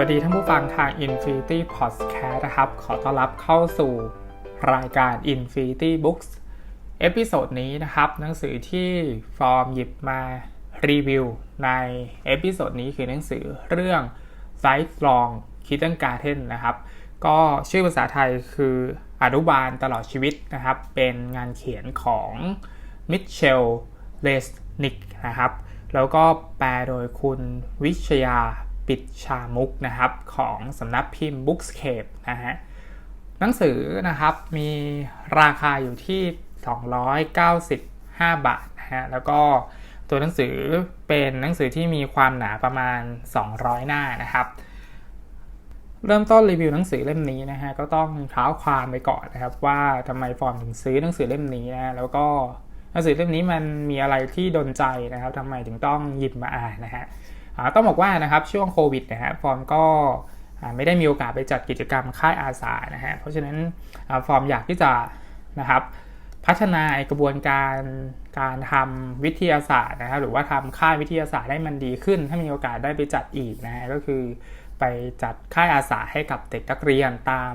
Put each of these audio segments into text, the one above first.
วัสดีท่านผู้ฟังทาง Infinity Podcast นะครับ ขอต้อนรับเข้าสู่รายการ Infinity Books เอพิโซดนี้นะครับ หนังสือที่ฟอร์มหยิบมารีวิวในเอพิโซดนี้คือหนังสือเรื่อง Sight Long Kitten Garden นะครับ ก็ชื่อภาษาไทยคืออนุบาลตลอดชีวิตนะครับ เป็นงานเขียนของมิเชลเลสนิกนะครับ แล้วก็แปลโดยคุณวิชยา ปิดชามุกนะครับของสำนักพิมพ์ Bookscape นะฮะหนังสือนะครับมีราคาอยู่ที่ 295 บาทนะฮะแล้วก็ตัวหนังสือเป็นหนังสือที่มีความหนาประมาณ 200 หน้านะครับ เริ่มต้นรีวิวหนังสือเล่มนี้นะฮะก็ต้องเท้าความไปก่อนนะครับ ว่าทำไมฟอร์มถึงซื้อหนังสือเล่มนี้นะแล้วก็หนังสือเล่มนี้มันมีอะไรที่ดนใจนะครับทำไมถึงต้องหยิบมาอ่านนะฮะ ต้องบอกว่านะครับช่วงโควิดนะฮะฟอร์มก็ไม่ได้มีโอกาสไปจัดกิจกรรมค่ายอาสานะฮะเพราะฉะนั้นฟอร์มอยากที่จะนะครับพัฒนากระบวนการการทำวิทยาศาสตร์นะครับหรือว่าทำค่ายวิทยาศาสตร์ให้มันดีขึ้น ถ้ามีโอกาสได้ไปจัดอีกนะฮะก็คือไปจัดค่ายอาสาให้กับเด็กนักเรียนตาม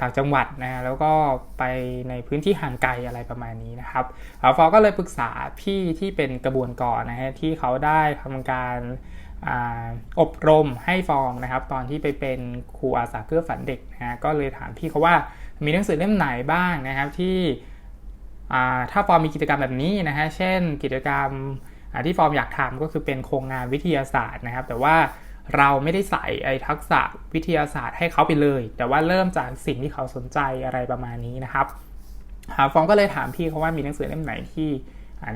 ต่างจังหวัดนะแล้วก็ไปในพื้นที่ห่างไกลอะไรประมาณนี้นะครับฟอก็เลยปรึกษาพี่ที่เป็นกระบวนกรนะฮะที่เขาได้ทำการอบรมให้ฟอร์มนะครับ ตอนที่ไปเป็นครูอาสาเพื่อฝันเด็กนะฮะก็เลยถามพี่เขาว่ามีหนังสือเล่มไหนบ้างนะครับที่ถ้าฟอร์มมีกิจกรรมแบบนี้นะฮะเช่นกิจกรรมที่ฟอร์มอยากทำก็คือเป็นโครงงานวิทยาศาสตร์นะครับ แต่ว่า เราไม่ได้ใส่ไอ้ทักษะวิทยาศาสตร์ให้เขาไปเลย แต่ว่าเริ่มจากสิ่งที่เขาสนใจอะไรประมาณนี้นะครับฟองก็เลยถามพี่เขาว่ามีหนังสือเล่มไหนที่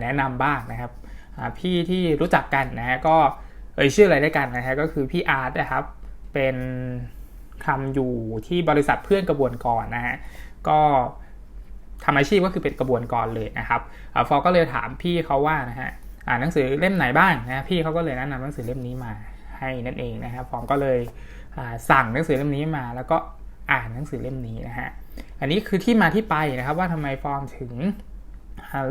แนะนำบ้างนะครับพี่ที่รู้จักกันนะฮะก็เอ่ยชื่ออะไรได้กันนะฮะก็คือพี่อาร์ตนะครับเป็นทำอยู่ที่บริษัทเพื่อนกระบวนกรนะฮะก็ทำอาชีพก็คือเป็นกระบวนกรเลยนะครับฟอก็เลยถามพี่เขาว่านะฮะหนังสือเล่มไหนบ้างนะพี่เขาก็เลยแนะนำหนังสือเล่มนี้มา ให้นั่นเองนะครับฟอร์มก็เลยสั่งหนังสือเล่มนี้มา แล้วก็อ่านหนังสือเล่มนี้นะฮะอันนี้คือที่มาที่ไปนะครับว่าทำไมฟอร์มถึง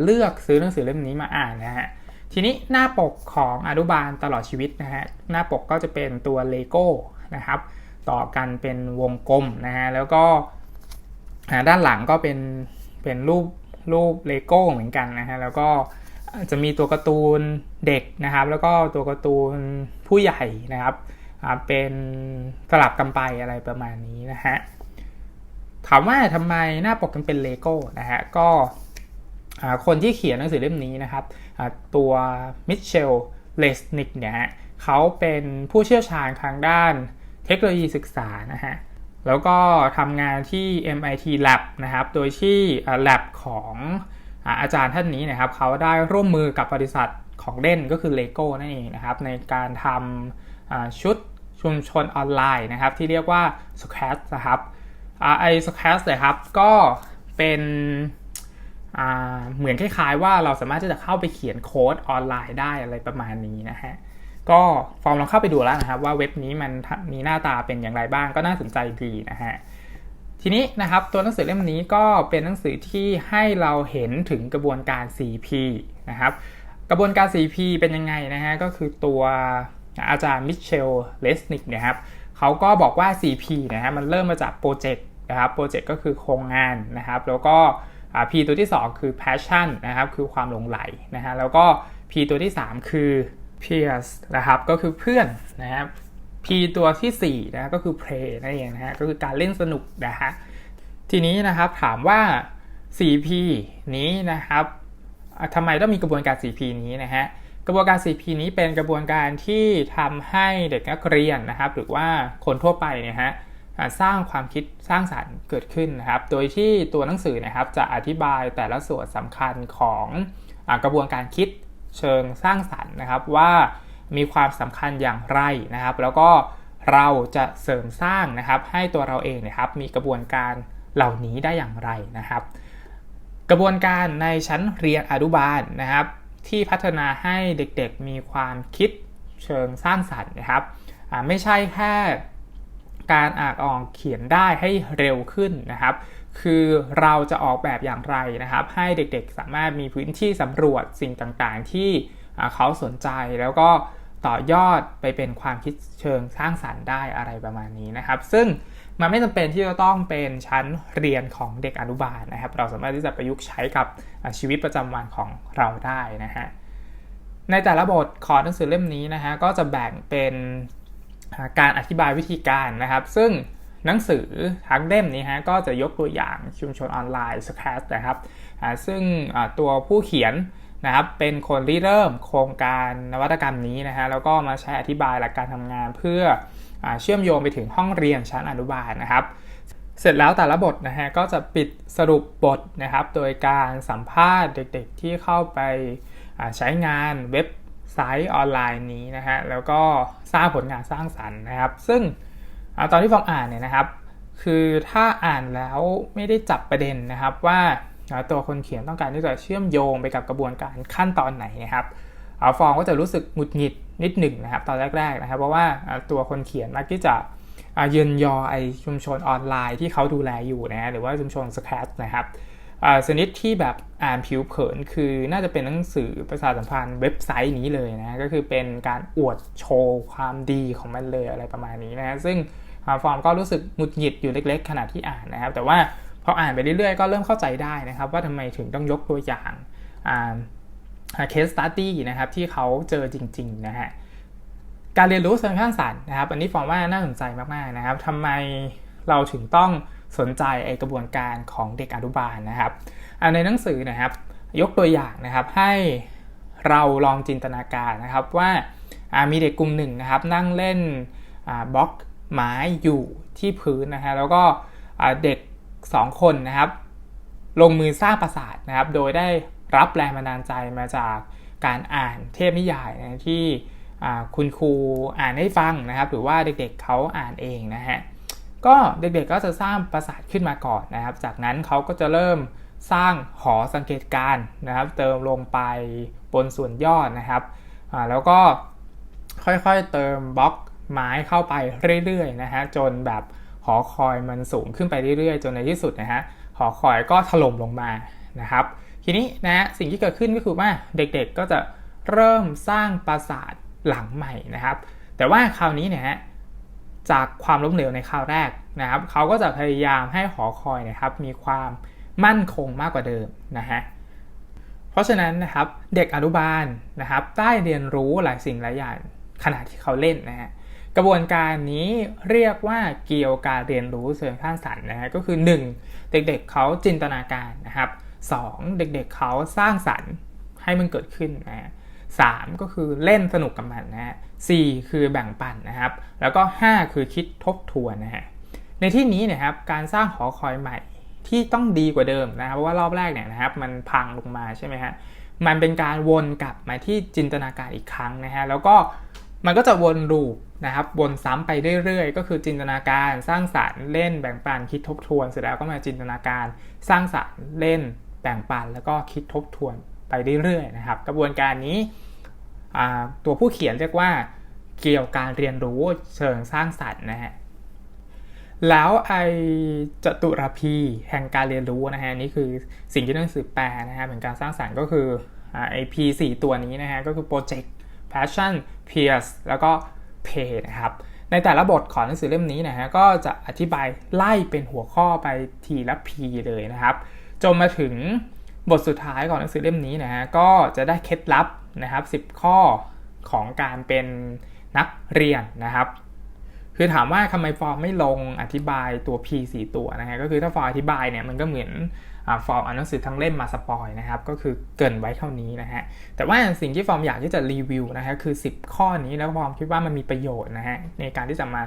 เลือกซื้อหนังสือเล่มนี้มาอ่านนะฮะทีนี้หน้าปกของอนุบาลตลอดชีวิตนะฮะหน้าปกก็จะเป็นตัวเลโก้นะครับต่อกันเป็นวงกลมนะฮะแล้วก็ด้านหลังก็เป็นเป็นรูปรูปเลโก้เหมือนกันนะฮะแล้วก็ จะมีตัวการ์ตูนเด็กนะครับ แล้วก็ตัวการ์ตูนผู้ใหญ่นะครับเป็นสลับกันไปอะไรประมาณนี้นะฮะถามว่าทำไมหน้าปกมันเป็นเลโก้นะฮะก็คนที่เขียนหนังสือเล่มนี้นะครับตัวมิเชลเลสนิกเนี่ยเขาเป็นผู้เชี่ยวชาญทางด้านเทคโนโลยีศึกษานะฮะแล้วก็ทำงานที่ MIT Lab นะครับ โดยที่ Lab ของ อาจารย์ท่านนี้นะครับเขาได้ร่วมมือกับบริษัทของเล่นก็คือ Lego นั่นเองนะครับในการทำชุดชุมชนออนไลน์นะครับที่เรียกว่า s c r a t นะครับไอ s c r a t เลยครับก็เป็นเหมือนคล้ายๆว่าเราสามารถที่จะเข้าไปเขียนโค้ดออนไลน์ได้อะไรประมาณนี้นะฮะก็ฟอร์มลองเข้าไปดูแล้วนะครับว่าเว็บนี้มันมีหน้าตาเป็นอย่างไรบ้างก็น่าสนใจดีนะฮะ ทีนี้นะครับตัวหนังสือเล่มนี้ก็เป็นหนังสือที่ให้เราเห็นถึงกระบวนการ 4P นะครับกระบวนการ 4P เป็นยังไงนะฮะก็คือตัวอาจารย์มิเชลเลสนิกนะครับเขาก็บอกว่า 4P นะฮะมันเริ่มมาจากโปรเจกต์นะครับโปรเจกต์ก็คือโครงงานนะครับแล้วก็ P ตัวที่ 2 คือ passion นะครับคือความหลงไหลนะฮะแล้วก็ P ตัวที่ 3 คือ peers นะครับก็คือเพื่อนนะครับ P ตัวที่4นะก็คือ play นั่นเองนะฮะก็คือการเล่นสนุกนะฮะทีนี้นะครับถามว่า 4P นี้นะครับทำไมต้องมีกระบวนการ 4P นี้นะฮะกระบวนการ 4P นี้เป็นกระบวนการที่ทำให้เด็กนักเรียนนะครับ หรือว่าคนทั่วไปเนี่ยฮะสร้างความคิดสร้างสารรค์เกิดขึ้นนะครับ โดยที่ตัวหนังสือนะครับจะอธิบายแต่ละส่วนสำคัญของอกระบวนการคิดเชิงสร้างสรรค์นะครับว่า มีความสำคัญอย่างไรนะครับ แล้วก็เราจะเสริมสร้างนะครับ ให้ตัวเราเองนะครับ มีกระบวนการเหล่านี้ได้อย่างไรนะครับ กระบวนการในชั้นเรียนอนุบาลนะครับ ที่พัฒนาให้เด็กๆ มีความคิดเชิงสร้างสรรค์นะครับไม่ใช่แค่การอ่านออกเขียนได้ให้เร็วขึ้นนะครับ คือเราจะออกแบบอย่างไรนะครับ ให้เด็กๆสามารถมีพื้นที่สำรวจสิ่งต่างๆ ที่เขาสนใจแล้วก็ ต่อยอดไปเป็นความคิดเชิงสร้างสรรค์ได้อะไรประมาณนี้นะครับ ซึ่งมันไม่จำเป็นที่จะต้องเป็นชั้นเรียนของเด็กอนุบาลนะครับ เราสามารถที่จะประยุกต์ใช้กับชีวิตประจำวันของเราได้นะฮะในแต่ละบทของหนังสือเล่มนี้นะฮะก็จะแบ่งเป็นการอธิบายวิธีการนะครับ ซึ่งหนังสือทั้งเล่มนี้ฮะก็จะยกตัวอย่างชุมชนออนไลน์สแคสนะครับซึ่งตัวผู้เขียน นะครับเป็นคนริเริ่มโครงการนวัตกรรมนี้นะฮะแล้วก็มาใช้อธิบายหลักการทำงานเพื่ออเชื่อมโยงไปถึงห้องเรียนชั้นอนุบาลนะครับ เสร็จแล้วแต่ละบทนะฮะก็จะปิดสรุปบทนะครับ โดยการสัมภาษณ์เด็กๆที่เข้าไปใช้งานเว็บไซต์ออนไลน์นี้นะฮะแล้วก็สร้างผลงานสร้างสรรค์นะครับ ซึ่งตอนที่ฟองอ่านเนี่ยนะครับ คือถ้าอ่านแล้วไม่ได้จับประเด็นนะครับว่า ตัวคนเขียนต้องการที่จะเชื่อมโยงไปกับกระบวนการขั้นตอนไหนนะครับเอาฟองก็จะรู้สึกหงุดหงิดนิดหนึ่งนะครับ ตอนแรก ๆนะครับ เพราะว่าตัวคนเขียนมักที่จะเยืนยอไอชุมชนออนไลน์ที่เขาดูแลอยู่นะหรือว่าชุมชนสแครนะครับสนิทที่แบบอ่านผิวเผินคือน่าจะเป็นหนังสือประชาสัมพันธ์เว็บไซต์นี้เลยนะก็คือเป็นการอวดโชว์ความดีของมันเลยอะไรประมาณนี้นะซึ่งฟอร์มก็รู้สึกหงุดหงิดอยู่เล็ก ๆ ขณะที่อ่านนะครับ แต่ว่า พออ่านไปเรื่อยๆ ก็เริ่มเข้าใจได้นะครับ ว่าทำไมถึงต้องยกตัวอย่างเคสตัตตี้นะครับที่เขาเจอจริงๆนะฮะการเรียนรู้เชิงสร้างสรรค์นะครับ อันนี้ฟอมว่าน่าสนใจมากๆนะครับทำไมเราถึงต้องสนใจไอกระบวนการของเด็กอนุบาลนะครับในหนังสือนะครับ ยกตัวอย่างนะครับให้เราลองจินตนาการนะครับว่ามีเด็กกลุ่มหนึ่งนะครับนั่งเล่นบล็อกไม้อยู่ที่พื้นนะฮะแล้วก็เด็ก 2 คนนะครับ ลงมือสร้างปราสาทนะครับ โดยได้รับแรงบันดาลใจมาจากการอ่านเทพนิยายนะที่คุณครูอ่านให้ฟังนะครับ หรือว่าเด็กๆเขาอ่านเองนะฮะก็เด็กๆก็จะสร้างปราสาทขึ้นมาก่อนนะครับ จากนั้นเขาก็จะเริ่มสร้างหอสังเกตการนะครับ เติมลงไปบนส่วนยอดนะครับแล้วก็ค่อยๆเติมบล็อกไม้เข้าไปเรื่อยๆนะฮะจนแบบ หอคอยมันสูงขึ้นไปเรื่อยๆ จนในที่สุดนะฮะหอคอยก็ถล่มลงมานะครับ ทีนี้นะสิ่งที่เกิดขึ้นก็คือว่าเด็กๆก็จะเริ่มสร้างปราสาทหลังใหม่นะครับ แต่ว่าคราวนี้เนี่ยจากความล้มเหลวในคราวแรกนะครับเขาก็จะพยายามให้หอคอยนะครับมีความมั่นคงมากกว่าเดิมนะฮะเพราะฉะนั้นนะครับเด็กอนุบาลนะครับได้เรียนรู้หลายสิ่งหลายอย่างขณะที่เขาเล่นนะฮะ กระบวนการนี้เรียกว่าเกี่ยวการเรียนรู้เชิงสร้างสรรค์นะฮะก็คือ 1. เด็กๆเขาจินตนาการนะครับ 2. เด็กๆเขาสร้างสรรค์ให้มันเกิดขึ้นนะฮะสก็คือเล่นสนุกกับมันนะฮะสี่คือแบ่งปันนะครับ แล้วก็5คือคิดทบทวนนะฮะในที่นี้นะครับการสร้างหอคอยใหม่ที่ต้องดีกว่าเดิมนะครับเพราะว่ารอบแรกเนี่ยนะครับ มันพังลงมาใช่ไหมฮะมันเป็นการวนกลับมาที่จินตนาการอีกครั้งนะฮะแล้วก็ มันก็จะวนลูปนะครับวนซ้ำไปเรื่อยๆ ก็คือจินตนาการสร้างสารรค์เล่นแบ่งปันคิดทบทวน เสร็จแล้วก็มาจินตนาการสร้างสารรค์เล่นแบ่งปันแล้วก็คิดทบทวนไปเรื่อยๆนะครับ กระบวนการนี้ตัวผู้เขียนเรียกว่าเกี่ยวการเรียนรู้เชิงสร้างสรรค์นะฮะแล้วไอจตุรพีแห่งการเรียนรู้นะฮะนี่คือสิ่งที่หนังสือแปลนะฮะเป็นการสร้างสรรค์ก็คือไอพีสี่ตัวนี้นะฮะก็คือ Project Passion Peers แล้วก็ Pay นะครับในแต่ละบทของหนังสือเล่มนี้นะฮะก็จะอธิบายไล่เป็นหัวข้อไปทีละ P เลยนะครับจนมาถึงบทสุดท้ายของหนังสือเล่มนี้นะฮะก็จะได้เคล็ดลับนะครับ 10 ข้อของการเป็นนักเรียนนะครับ คือถามว่าทำไมฟอร์มไม่ลงอธิบายตัว P 4 ตัวนะฮะก็คือถ้าฟอร์มอธิบายเนี่ยมันก็เหมือน ฟอร์มอ่านหนังสือทั้งเล่มมาสปอยนะครับก็คือเกินไว้เท่านี้นะฮะแต่ว่าสิ่งที่ฟอร์มอยากที่จะรีวิวนะฮะคือ 10 ข้อนี้แล้วฟอร์มคิดว่ามันมีประโยชน์นะฮะในการที่จะมา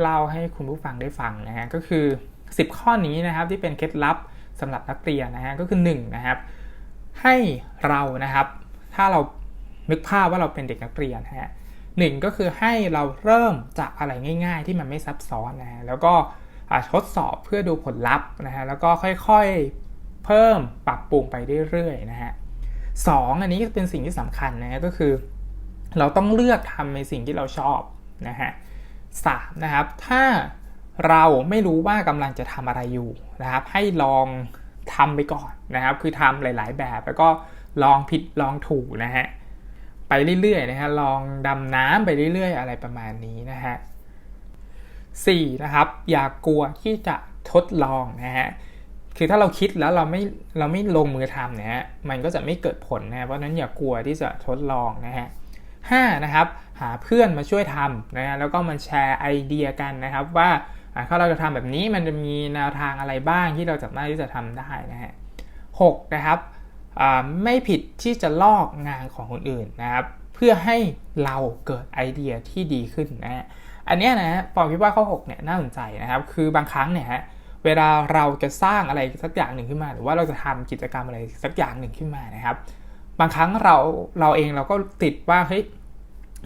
เล่าให้คุณผู้ฟังได้ฟังนะฮะก็คือ 10 ข้อนี้นะครับที่เป็นเคล็ดลับสำหรับนักเรียนนะฮะก็คือ1นะครับให้เรานะครับ ถ้าเรานึกภาพว่าเราเป็นเด็กนักเรียนฮะหนึ่งก็คือให้เราเริ่มจากอะไรง่าย ๆ ที่มันไม่ซับซ้อนนะฮะแล้วก็ทดสอบเพื่อดูผลลัพธ์นะฮะแล้วก็ค่อยๆ เพิ่มปรับปรุงไปเรื่อยๆนะฮะสองอันนี้เป็นสิ่งที่สำคัญนะฮะก็คือ เราต้องเลือกทำในสิ่งที่เราชอบนะฮะสามนะครับ ถ้าเราไม่รู้ว่ากำลังจะทำอะไรอยู่นะครับ ให้ลองทำไปก่อนนะครับ คือทำหลาย ๆ แบบแล้วก็ลองผิดลองถูกนะฮะไปเรื่อยๆนะฮะลองดำน้ำไปเรื่อย ๆ อะไรประมาณนี้นะฮะสี่นะครับ อย่ากลัวที่จะทดลองนะฮะ คือถ้าเราคิดแล้วเราไม่เราไม่ลงมือทำเนี่ยฮะมันก็จะไม่เกิดผลนะเพราะนั้นอย่ากลัวที่จะทดลองนะฮะห้านะครับหาเพื่อนมาช่วยทำนะฮะแล้วก็มาแชร์ไอเดียกันนะครับว่าถ้าเราจะทำแบบนี้มันจะมีแนวทางอะไรบ้างที่เราสามารถที่จะทำได้นะฮะหกนะครับไม่ผิดที่จะลอกงานของคนอื่นนะครับ เพื่อให้เราเกิดไอเดียที่ดีขึ้นนะฮะอันนี้นะฮะปอมคิดว่าข้อ6เนี่ยน่าสนใจนะครับ คือบางครั้งเนี่ยฮะ เวลาเราจะสร้างอะไรสักอย่างหนึ่งขึ้นมา หรือว่าเราจะทำกิจกรรมอะไรสักอย่างหนึ่งขึ้นมานะครับ บางครั้งเราเราเองเราก็ติดว่าเฮ้ย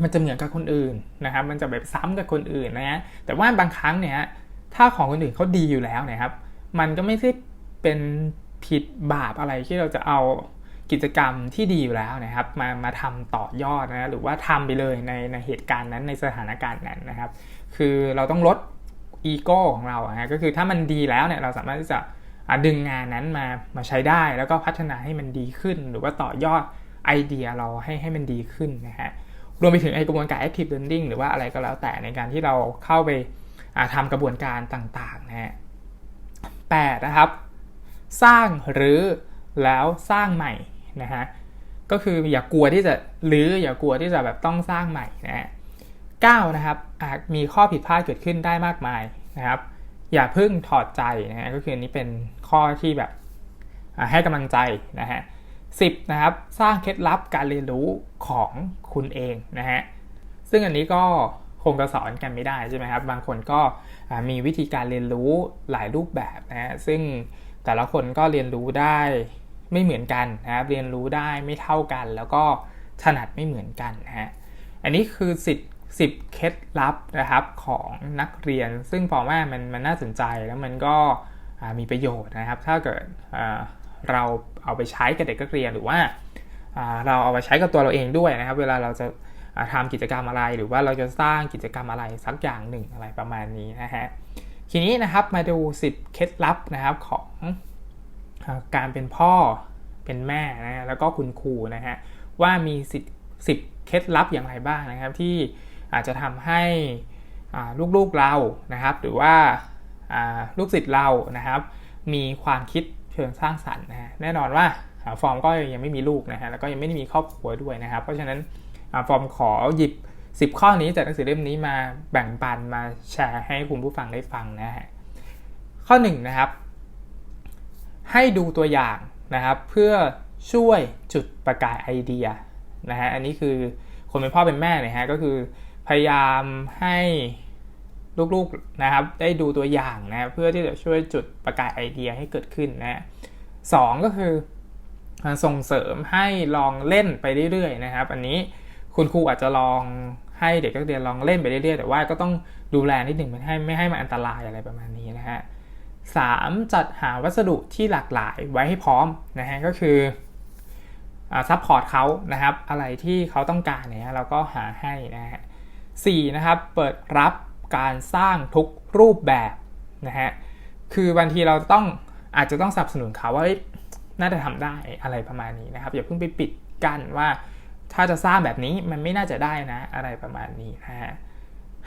มันจะเหมือนกับคนอื่นนะครับ มันจะแบบซ้ำกับคนอื่นนะฮะแต่ว่าบางครั้งเนี่ยถ้าของคนอื่นเขาดีอยู่แล้วนะครับ มันก็ไม่ใช่เป็นผิดบาปอะไรที่เราจะเอากิจกรรมที่ดีอยู่แล้วนะครับ มามาทำต่อยอดนะหรือว่าทำไปเลยในในเหตุการณ์นั้นในสถานการณ์นั้นนะครับ คือเราต้องลด อีโก้ของเราอะก็คือถ้ามันดีแล้วเนี่ยเราสามารถที่จะดึงงานนั้นมามาใช้ได้ แล้วก็พัฒนาให้มันดีขึ้น หรือว่าต่อยอดไอเดียเราให้ให้มันดีขึ้นนะฮะรวมไปถึงไอกระบวนการ active learning หรือว่าอะไรก็แล้วแต่ในการที่เราเข้าไปทำกระบวนการต่างๆนะฮะแปดนะครับ สร้างหรือแล้วสร้างใหม่นะฮะก็คืออย่ากลัวที่จะหรืออย่ากลัวที่จะแบบต้องสร้างใหม่นะฮะ 9นะครับอาจมีข้อผิดพลาดเกิดขึ้นได้มากมายนะครับ อย่าเพิ่งถอดใจนะฮะก็คืออันนี้เป็นข้อที่แบบให้กำลังใจนะฮะสินะครับสร้างเคล็ดลับการเรียนรู้ของคุณเองนะฮะซึ่งอันนี้ก็คงจะสอนกันไม่ได้ใช่ไหมครับบางคนก็มีวิธีการเรียนรู้หลายรูปแบบนะฮะซึ่งแต่ละคนก็เรียนรู้ได้ไม่เหมือนกันนะครับเรียนรู้ได้ไม่เท่ากัน แล้วก็ถนัดไม่เหมือนกันนะฮะอันนี้คือสิทธิ์ สิบเคล็ดลับนะครับของนักเรียน ซึ่งพอว่ามันมันน่าสนใจแล้วมันก็มีประโยชน์นะครับ ถ้าเกิดเราเอาไปใช้กับเด็กนักเรียนหรือว่าเราเอาไปใช้กับตัวเราเองด้วยนะครับ เวลาเราจะทำกิจกรรมอะไร หรือว่าเราจะสร้างกิจกรรมอะไรสักอย่างหนึ่งอะไรประมาณนี้นะฮะทีนี้นะครับมาดูสิบเคล็ดลับนะครับของการเป็นพ่อเป็นแม่นะแล้วก็คุณครูนะฮะว่ามีสิบเคล็ดลับอย่างไรบ้างนะครับที่ อาจจะทำให้ลูกๆเรานะครับ หรือว่าลูกศิษย์เรานะครับ มีความคิดเชิงสร้างสรรค์นะฮะแน่นอนว่าฟอร์มก็ยังไม่มีลูกนะฮะแล้วก็ยังไม่ได้มีครอบครัวด้วยนะครับ เพราะฉะนั้นฟอร์มขอหยิบ 10 ข้อนี้จากหนังสือเล่มนี้มาแบ่งปันมาแชร์ให้คุณผู้ฟังได้ฟังนะฮะข้อ1นนะครับ ให้ดูตัวอย่างนะครับ เพื่อช่วยจุดประกายไอเดียนะฮะอันนี้คือคนเป็นพ่อเป็นแม่เนี่ยฮะก็คือ พยายามให้ลูกๆนะครับได้ดูตัวอย่างนะเพื่อที่จะช่วยจุดประกายไอเดียให้เกิดขึ้นนะสองก็คือส่งเสริมให้ลองเล่นไปเรื่อยๆนะครับ อันนี้คุณครูอาจจะลองให้เด็กนักเรียนลองเล่นไปเรื่อยๆแต่ว่าก็ต้องดูแลนิดหนึ่งไม่ให้ไม่ให้มันอันตรายอะไรประมาณนี้นะฮะ 3. จัดหาวัสดุที่หลากหลายไว้ให้พร้อมนะฮะก็คือซัพพอร์ตเขานะครับ อะไรที่เขาต้องการเนี่ยเราก็หาให้นะฮะ สี่นะครับเปิดรับการสร้างทุกรูปแบบนะฮะคือบางทีเราต้องอาจจะต้องสนับสนุนเขาว่าน่าจะทำได้อะไรประมาณนี้นะครับอย่าเพิ่งไปปิดกั้นว่าถ้าจะสร้างแบบนี้มันไม่น่าจะได้นะอะไรประมาณนี้นะฮะ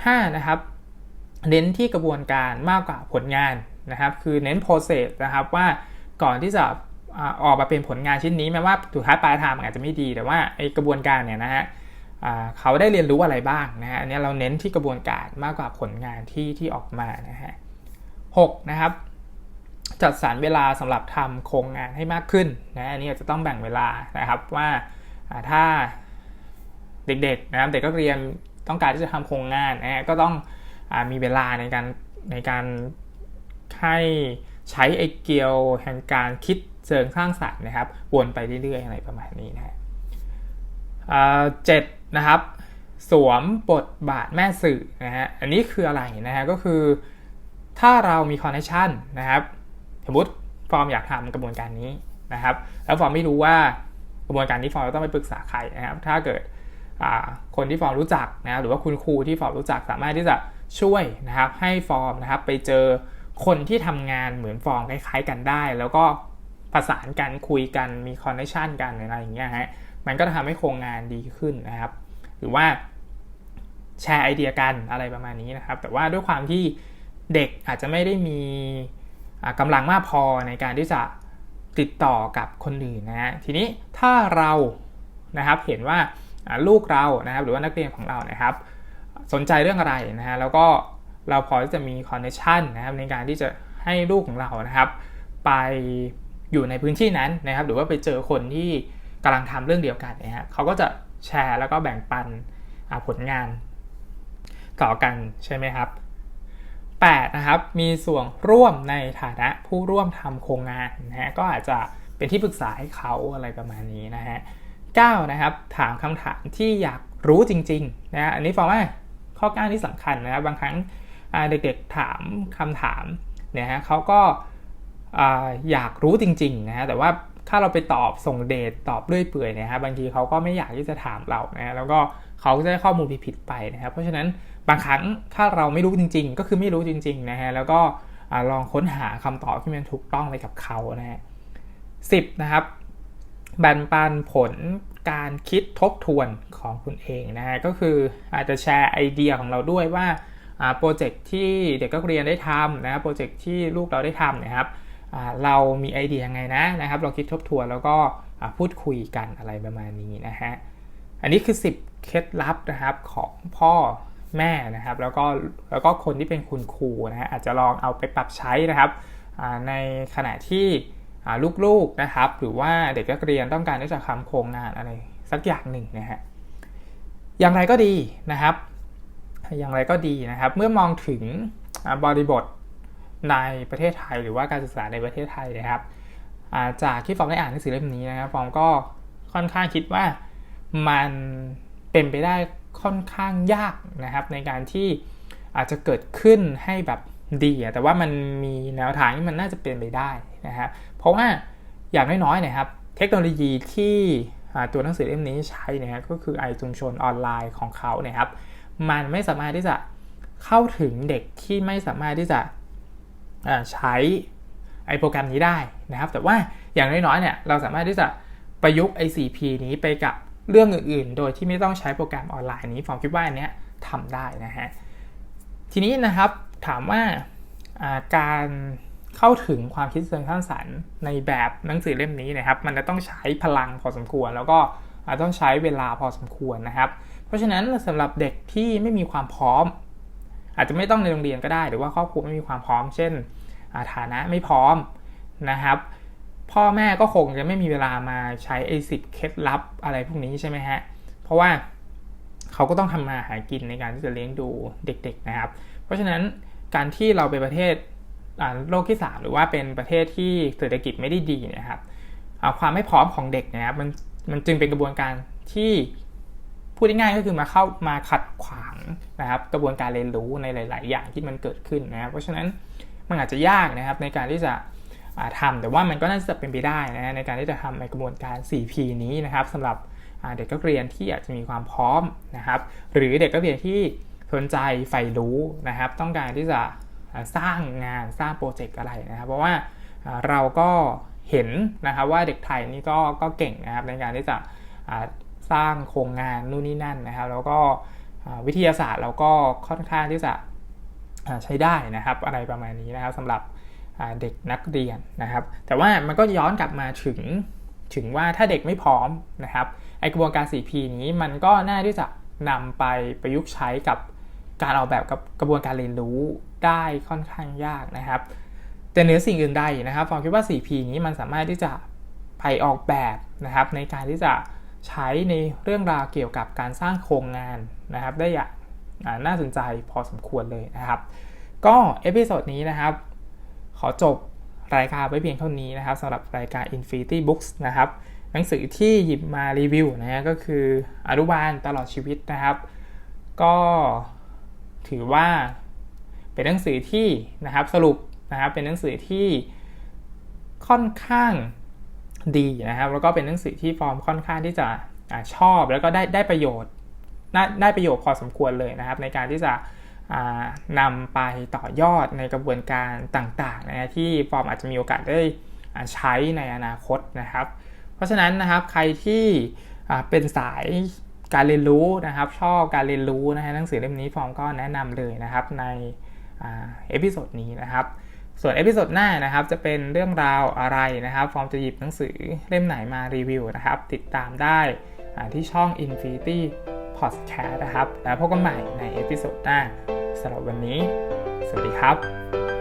ห้านะครับเน้นที่กระบวนการมากกว่าผลงานนะครับ คือเน้น process นะครับว่าก่อนที่จะออกมาเป็นผลงานชิ้นนี้แม้ว่าสุดท้ายปลายทางอาจจะไม่ดีแต่ว่าไอกระบวนการเนี่ยนะฮะ เขาได้เรียนรู้อะไรบ้างนะฮะอันนี้เราเน้นที่กระบวนการมากกว่าผลงานที่ที่ออกมานะฮะหนะครับ จัดสรรเวลาสำหรับทำโครงงานให้มากขึ้นนะอันนี้อาจะต้องแบ่งเวลานะครับว่าถ้าเด็กๆนะครับเด็กก็เรียนต้องการที่จะทำโครงงานนะก็ต้องอมีเวลาในการในการให้ใช้ไอเกียวแห่งการคิดเชิงสร้างสรรค์นะครับวนไปเรื่อยๆอะไรประมาณนี้นะฮะเจ็ด นะครับ สวมบทบาทแม่สื่อนะฮะอันนี้คืออะไรนะฮะก็คือถ้าเรามีคอนเนคชันนะครับสมมติฟอร์มอยากทำกระบวนการนี้นะครับ แล้วฟอร์มไม่รู้ว่ากระบวนการนี้ฟอร์มต้องไปปรึกษาใครนะครับ ถ้าเกิดคนที่ฟอร์มรู้จักนะหรือว่าคุณครูที่ฟอร์มรู้จักสามารถที่จะช่วยนะครับ ให้ฟอร์มนะครับไปเจอคนที่ทำงานเหมือนฟอร์มคล้ายๆกันได้ แล้วก็ประสานกันคุยกันมีคอนเนคชันกันอะไรอย่างเงี้ยฮะ มันก็จะทำให้โครงงานดีขึ้นนะครับ หรือว่าแชร์ไอเดียกันอะไรประมาณนี้นะครับ แต่ว่าด้วยความที่เด็กอาจจะไม่ได้มีกำลังมากพอในการที่จะติดต่อกับคนอื่นนะฮะทีนี้ถ้าเรานะครับเห็นว่าลูกเรานะครับ หรือว่านักเรียนของเรานะครับ สนใจเรื่องอะไรนะฮะแล้วก็เราพอที่จะมีคอนเนคชันนะครับในการที่จะให้ลูกของเรานะครับ ไปอยู่ในพื้นที่นั้นนะครับ หรือว่าไปเจอคนที่ กำลังทำเรื่องเดียวกันนะฮะเขาก็จะแชร์แล้วก็แบ่งปันผลงาน ต่อกันใช่ไหมครับ 8 นะครับมีส่วนร่วมในฐานะผู้ร่วมทำโครงงานนะฮะก็อาจจะเป็นที่ปรึกษาให้เขาอะไรประมาณนี้นะฮะ9นะครับถามคำถามที่อยากรู้จริงๆนะอันนี้ฟังว่าข้อ9ที่สำคัญนะครับบางครั้งเด็กๆถามคำถามเนี่ยฮะเขาก็อยากรู้จริงๆนะฮะแต่ว่า ถ้าเราไปตอบส่งเดทตอบเรื่อยเปื่อยนะฮะบางทีเขาก็ไม่อยากที่จะถามเรานะแล้วก็เขาจะได้ข้อมูลผิดๆไปนะครับ เพราะฉะนั้นบางครั้งถ้าเราไม่รู้จริง ๆ ก็คือไม่รู้จริงๆนะฮะแล้วก็ลองค้นหาคำตอบที่มันถูกต้องไปกับเขานะฮะสิบนะครับแบ่งปันผลการคิดทบทวนของคุณเองนะฮะก็คืออาจจะแชร์ไอเดียของเราด้วยว่าโปรเจกต์ที่เด็กนักเรียนได้ทำนะโปรเจกต์ที่ลูกเราได้ทำนะครับ เรามีไอเดียยังไงนะนะครับ เราคิดทบทวนแล้วก็พูดคุยกันอะไรประมาณนี้นะฮะ อันนี้คือ 10 เคล็ดลับนะครับของพ่อแม่นะครับ แล้วก็แล้วก็คนที่เป็นคุณครูนะฮะอาจจะลองเอาไปปรับใช้นะครับในขณะที่ลูกๆนะครับ หรือว่าเด็กนักเรียนต้องการที่จะทำโครงงานอะไรสักอย่างหนึ่งนะฮะอย่างไรก็ดีนะครับ อย่างไรก็ดีนะครับ เมื่อมองถึงบริบท ในประเทศไทย หรือว่าการศึกษาในประเทศไทยนะครับจากที่ฟอร์มได้อ่านหนังสือเล่มนี้นะครับฟอร์มก็ค่อนข้างคิดว่ามันเป็นไปได้ค่อนข้างยากนะครับ ในการที่อาจจะเกิดขึ้นให้แบบดีแต่ว่ามันมีแนวทางที่มันน่าจะเป็นไปได้นะครับเพราะว่าอย่างน้อยๆนะครับ เทคโนโลยีที่ตัวหนังสือเล่มนี้ใช้นะครับก็คือไอชุมชนออนไลน์ของเขาเนี่ยครับ มันไม่สามารถที่จะเข้าถึงเด็กที่ไม่สามารถที่จะ ใช้ไอโปรแกรมนี้ได้นะครับ แต่ว่าอย่างน้อยๆเนี่ยเราสามารถที่จะประยุกต์ไอ 4P นี้ไปกับเรื่องอื่นๆ โดยที่ไม่ต้องใช้โปรแกรมออนไลน์นี้ฟอร์มคิดว่าอันนี้ทำได้นะฮะทีนี้นะครับถามว่าการเข้าถึงความคิดเชิงสร้างสรรค์ในแบบหนังสือเล่มนี้นะครับ มันจะต้องใช้พลังพอสมควร แล้วก็ต้องใช้เวลาพอสมควรนะครับ เพราะฉะนั้นสำหรับเด็กที่ไม่มีความพร้อม อาจจะไม่ต้องในโรงเรียนก็ได้ หรือว่าครอบครัวไม่มีความพร้อม เช่น ฐานะไม่พร้อมนะครับ พ่อแม่ก็คงจะไม่มีเวลามาใช้ไอ้สิบเคล็ดลับอะไรพวกนี้ใช่ไหมฮะ เพราะว่าเขาก็ต้องทำมาหากินในการที่จะเลี้ยงดูเด็กๆนะครับ เพราะฉะนั้นการที่เราเป็นประเทศโลกที่ 3 หรือว่าเป็นประเทศที่เศรษฐกิจไม่ได้ดีนะครับความไม่พร้อมของเด็กนะครับมันมันจึงเป็นกระบวนการที่พูดง่ายๆก็คือมาเข้ามาขัดขวางนะครับ กระบวนการเรียนรู้ในหลาย ๆ อย่างที่มันเกิดขึ้นนะครับเพราะฉะนั้น มันอาจจะยากนะครับในการที่จะทำแต่ว่ามันก็น่าจะเป็นไปได้นะในการที่จะทำในกระบวนการ 4P นี้นะครับสำหรับเด็กนักเรียนที่อาจจะมีความพร้อมนะครับ หรือเด็กนักเรียนที่สนใจใฝ่รู้นะครับ ต้องการที่จะสร้างงานสร้างโปรเจกต์อะไรนะครับ เพราะว่าเราก็เห็นนะครับว่าเด็กไทยนี่ก็ก็เก่งนะครับในการที่จะสร้างโครงงานนู่นนี่นั่นนะครับ แล้วก็วิทยาศาสตร์เราก็ค่อนข้างที่จะ ใช้ได้นะครับอะไรประมาณนี้นะครับสำหรับเด็กนักเรียนนะครับ แต่ว่ามันก็ย้อนกลับมาถึงถึงว่าถ้าเด็กไม่พร้อมนะครับไอกระบวนการ 4P นี้มันก็น่าที่จะนำไปประยุกต์ใช้กับการออกแบบกับกระบวนการเรียนรู้ได้ค่อนข้างยากนะครับ แต่เหนือสิ่งอื่นใดนะครับฟองคิดว่า 4P นี้มันสามารถที่จะไปออกแบบนะครับ ในการที่จะใช้ในเรื่องราวเกี่ยวกับการสร้างโครงงานนะครับ ได้อย่าง น่าสนใจพอสมควรเลยนะครับ ก็เอพิโซดนี้นะครับ ขอจบรายการไว้เพียงเท่านี้นะครับสำหรับรายการ Infinity Books นะครับหนังสือที่หยิบมารีวิวนะฮะก็คืออนุบาลตลอดชีวิตนะครับ ก็ถือว่าเป็นหนังสือที่นะครับสรุปนะครับเป็นหนังสือที่ค่อนข้างดีนะครับ แล้วก็เป็นหนังสือที่ฟอร์มค่อนข้างที่จะอชอบแล้วก็ได้ได้ประโยชน์ ได้ประโยชน์พอสมควรเลยนะครับ ในการที่จะนำไปต่อยอดในกระบวนการต่างๆนะที่ฟอร์มอาจจะมีโอกาสได้ใช้ในอนาคตนะครับ เพราะฉะนั้นนะครับใครที่เป็นสายการเรียนรู้นะครับ ชอบการเรียนรู้นะฮะหนังสือเล่มนี้ฟอร์มก็แนะนำเลยนะครับในอเอพิโซดนี้นะครับ ส่วนเอพิโซดหน้านะครับจะเป็นเรื่องราวอะไรนะครับ ฟอร์มจะหยิบหนังสือเล่มไหนมารีวิวนะครับ ติดตามได้ที่ช่อง Infinity Podcast นะครับ แล้วพบกันใหม่ในเอพิโซดหน้าสำหรับวันนี้ สวัสดีครับ